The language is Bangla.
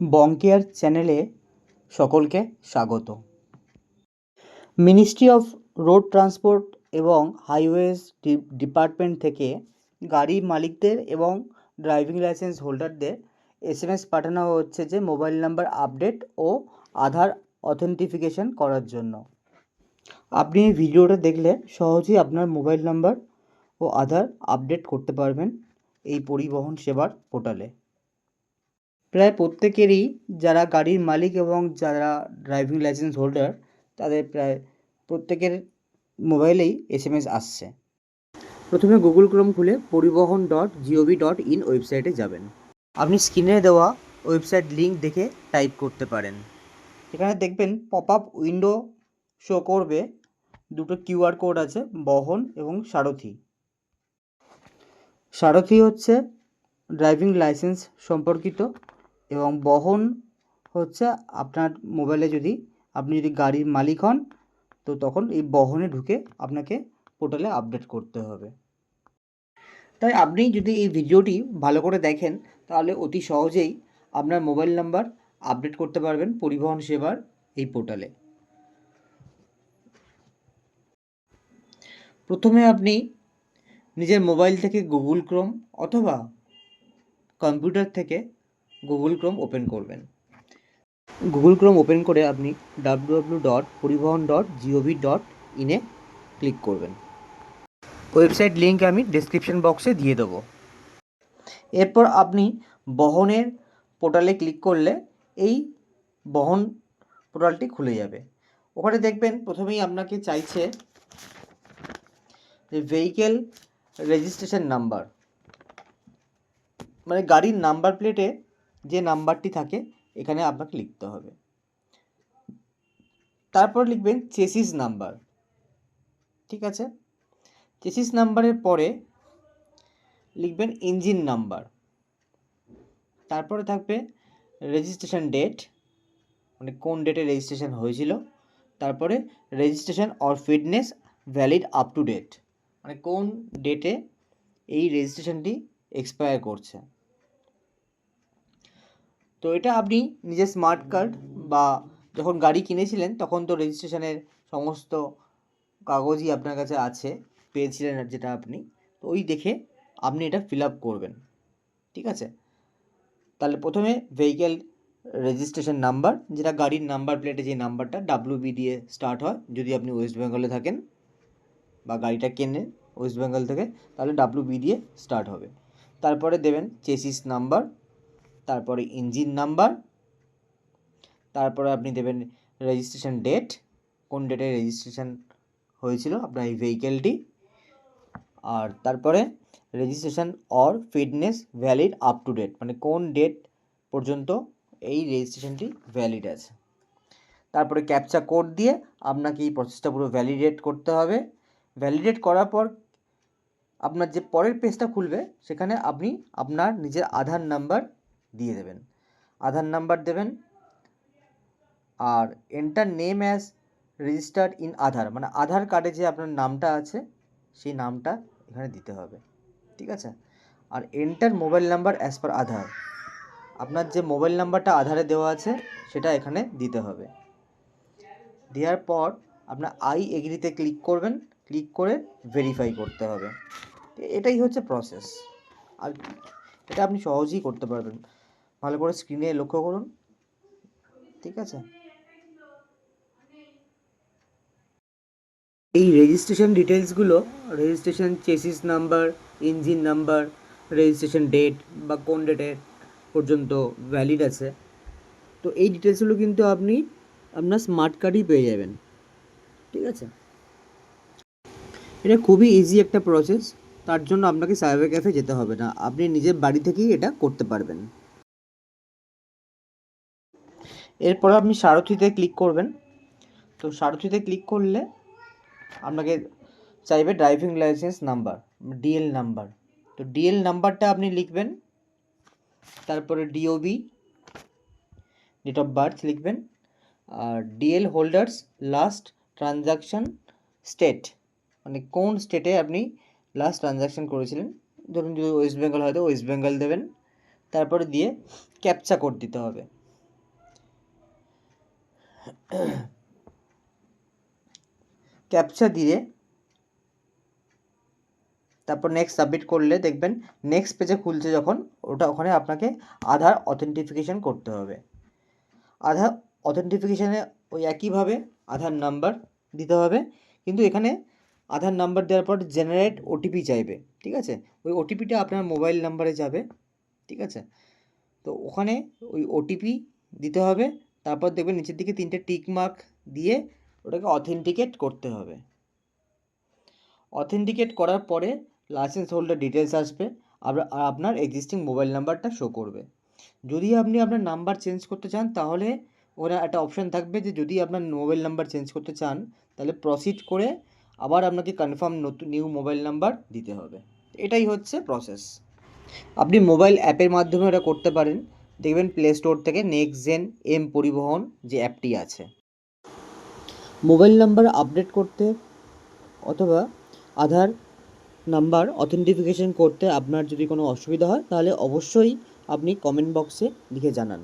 বঙ্কেয়ার চ্যানেলে সকলকে স্বাগত। মিনিস্ট্রি অফ রোড ট্রান্সপোর্ট এবং হাইওয়েজ ডিপার্টমেন্ট থেকে গাড়ির মালিকদের এবং ড্রাইভিং লাইসেন্স হোল্ডারদের এস এম এস পাঠানো হচ্ছে যে মোবাইল নাম্বার আপডেট ও আধার অথেন্টিফিকেশন করার জন্য। আপনি এই ভিডিওটা দেখলে সহজেই আপনার মোবাইল নাম্বার ও আধার আপডেট করতে পারবেন এই পরিবহন সেবার পোর্টালে। প্রায় প্রত্যেকেরই যারা গাড়ির মালিক এবং যারা ড্রাইভিং লাইসেন্স হোল্ডার তাদের প্রায় প্রত্যেকের মোবাইলেই এসএমএস আসছে। প্রথমে গুগল ক্রোম খুলে পরিবহন ডট জিওভি ডট ইন ওয়েবসাইটে যাবেন। আপনি স্ক্রিনে দেওয়া ওয়েবসাইট লিঙ্ক দেখে টাইপ করতে পারেন। এখানে দেখবেন পপ আপ উইন্ডো শো করবে। দুটো কিউআর কোড আছে, বহন এবং সারথি। সারথি হচ্ছে ড্রাইভিং লাইসেন্স সম্পর্কিত। এবং বহন হচ্ছে আপনার মোবাইলে যদি আপনি যদি গাড়ির মালিক হন, তো তখন এই বহনে ঢুকে আপনাকে পোর্টালে আপডেট করতে হবে। তাই আপনি যদি এই ভিডিওটি ভালো করে দেখেন, তাহলে অতি সহজেই আপনার মোবাইল নাম্বার আপডেট করতে পারবেন পরিবহন সেবার এই পোর্টালে প্রথমে আপনি নিজের মোবাইল থেকে গুগল ক্রোম অথবা কম্পিউটার থেকে গুগল ক্রোম ওপেন করবেন। গুগল ক্রোম ওপেন করে আপনি W W dot Parivahan dot G O V dot ইনে ক্লিক করবেন। ওয়েবসাইট লিঙ্ক আমি ডিসক্রিপশন বক্সে দিয়ে দেবো। এরপর আপনি বহনের পোর্টালে ক্লিক করলে এই বহন পোর্টালটি খুলে যাবে। ওখানে দেখবেন প্রথমেই আপনাকে চাইছে যে ভেহিকেল রেজিস্ট্রেশন নাম্বার মানে গাড়ির নাম্বার প্লেটে যে নাম্বারটি থাকে, এখানে আপনাকে লিখতে হবে। তারপর লিখবেন চেসিস নাম্বার। ঠিক আছে? চেসিস নাম্বারের পরে লিখবেন ইঞ্জিন নাম্বার। তারপরে থাকবে রেজিস্ট্রেশন ডেট মানে কোন ডেটে রেজিস্ট্রেশন হয়েছিল। তারপরে registration or fitness valid up to date মানে কোন ডেটে এই রেজিস্ট্রেশনটি এক্সপায়ার করছে। তো এটা আপনি নিজের স্মার্ট কার্ড বা যখন গাড়ি কিনেছিলেন, তখন তো রেজিস্ট্রেশনের সমস্ত কাগজই আপনার কাছে আছে, পেয়েছিলেন যেটা আপনি, তো ওই দেখে আপনি এটা ফিল আপ করবেন, ঠিক আছে? তাহলে প্রথমে ভেহিকেল রেজিস্ট্রেশন নাম্বার যেটা গাড়ির নাম্বার প্লেটে যে নাম্বারটা ডাব্লিউ বি দিয়ে স্টার্ট হয়, যদি আপনি ওয়েস্ট বেঙ্গলে থাকেন বা গাড়িটা কেনেন ওয়েস্ট বেঙ্গল থেকে, তাহলে ডাব্লিউ বি দিয়ে স্টার্ট হবে। তারপরে দেবেন চেসিস নাম্বার তারপরে ইঞ্জিন নাম্বার তারপরে আপনি দেবেন রেজিস্ট্রেশন ডেট কোন ডেটে রেজিস্ট্রেশন হয়েছিল আপনার এই ভেহিকেলটি আর তারপরে registration or fitness valid up to date মানে কোন ডেট পর্যন্ত এই রেজিস্ট্রেশনটি ভ্যালিড আছে। তারপরে ক্যাপচা কোড দিয়ে আপনাকে এই প্রসেসটা পুরো ভ্যালিডেট করতে হবে। ভ্যালিডেট করার পর আপনার যে পরের পেজটা খুলবে, সেখানে আপনি আপনার নিজের আধার নাম্বার দিয়ে দেবেন। আধার নাম্বার দেবেন আর enter name as registered in Aadhaar মানে আধার কার্ডে যে আপনার নামটা আছে, সেই নামটা এখানে দিতে হবে, ঠিক আছে? আর enter mobile number as per Aadhaar, আপনার যে মোবাইল নাম্বারটা আধারে দেওয়া আছে, সেটা এখানে দিতে হবে। দেওয়ার পর আপনার আই এগ্রিতে ক্লিক করবেন ক্লিক করে ভেরিফাই করতে হবে। এটাই হচ্ছে প্রসেস আর এটা আপনি সহজেই করতে পারবেন। ভালো করে স্ক্রিনে লক্ষ্য করুন। ঠিক আছে? এই রেজিস্ট্রেশন ডিটেলসগুলো registration chassis number engine number registration date বা কোন ডেটে পর্যন্ত ভ্যালিড আছে। তো এই ডিটেলসগুলো কিন্তু আপনি আপনার স্মার্ট কার্ডই পেয়ে যাবেন। ঠিক আছে? এটা খুবই ইজি একটা প্রসেস তার জন্য আপনাকে সাইবার ক্যাফে যেতে হবে না। আপনি নিজের বাড়ি থেকেই এটা করতে পারবেন। এরপর আপনি সারথিতে ক্লিক করবেন। তো সারথিতে ক্লিক করলে আপনাকে চাইবে driving licence number DL number তো ডিএল নাম্বারটা আপনি লিখবেন, তারপরে ডিওবি ডেট অফ বার্থ লিখবেন, আর DL holders last transaction state মানে কোন স্টেটে আপনি লাস্ট ট্রানজাকশন করেছিলেন। ধরুন যদি ওয়েস্ট বেঙ্গল হয়তো ওয়েস্ট বেঙ্গল দেবেন, তারপরে দিয়ে ক্যাপচা কোড দিতে হবে। ক্যাপচা দিয়ে তারপর নেক্সট সাবমিট করলে দেখবেন নেক্সট পেজে খুলছে যখন, ওটা ওখানে আপনাকে আধার অথেন্টিফিকেশন করতে হবে। আধার অথেন্টিফিকেশানে ওই একইভাবে আধার নাম্বার দিতে হবে, কিন্তু এখানে আধার নাম্বার দেওয়ার পর জেনারেট ওটিপি চাইবে, ঠিক আছে? ওই ওটিপিটা আপনার মোবাইল নাম্বারে যাবে, ঠিক আছে? তো ওখানে ওই ওটিপি দিতে হবে তারপর দেখবেন নিচের দিকে তিনটে টিক মার্ক দিয়ে ওটাকে অথেন্টিকেট করতে হবে। অথেন্টিকেট করার পরে লাইসেন্স হোল্ডার ডিটেলস আসবে আর আপনার এক্সিস্টিং মোবাইল নাম্বারটা শো করবে। যদি আপনি আপনার নাম্বার চেঞ্জ করতে চান, তাহলে ওরা একটা অপশান থাকবে যে যদি আপনার মোবাইল নাম্বার চেঞ্জ করতে চান, তাহলে প্রসিড করে আবার আপনাকে কনফার্ম নতুন নিউ মোবাইল নাম্বার দিতে হবে। এটাই হচ্ছে প্রসেস আপনি মোবাইল অ্যাপের মাধ্যমে ওটা করতে পারেন। দেখবেন প্লে স্টোর থেকে নেক্সট জেন এম পরিবহন যে অ্যাপটি আছে। মোবাইল নাম্বার আপডেট করতে অথবা আধার নাম্বার অথেন্টিফিকেশন করতে আপনার যদি কোনো অসুবিধা হয়, তাহলে অবশ্যই আপনি কমেন্ট বক্সে লিখে জানান।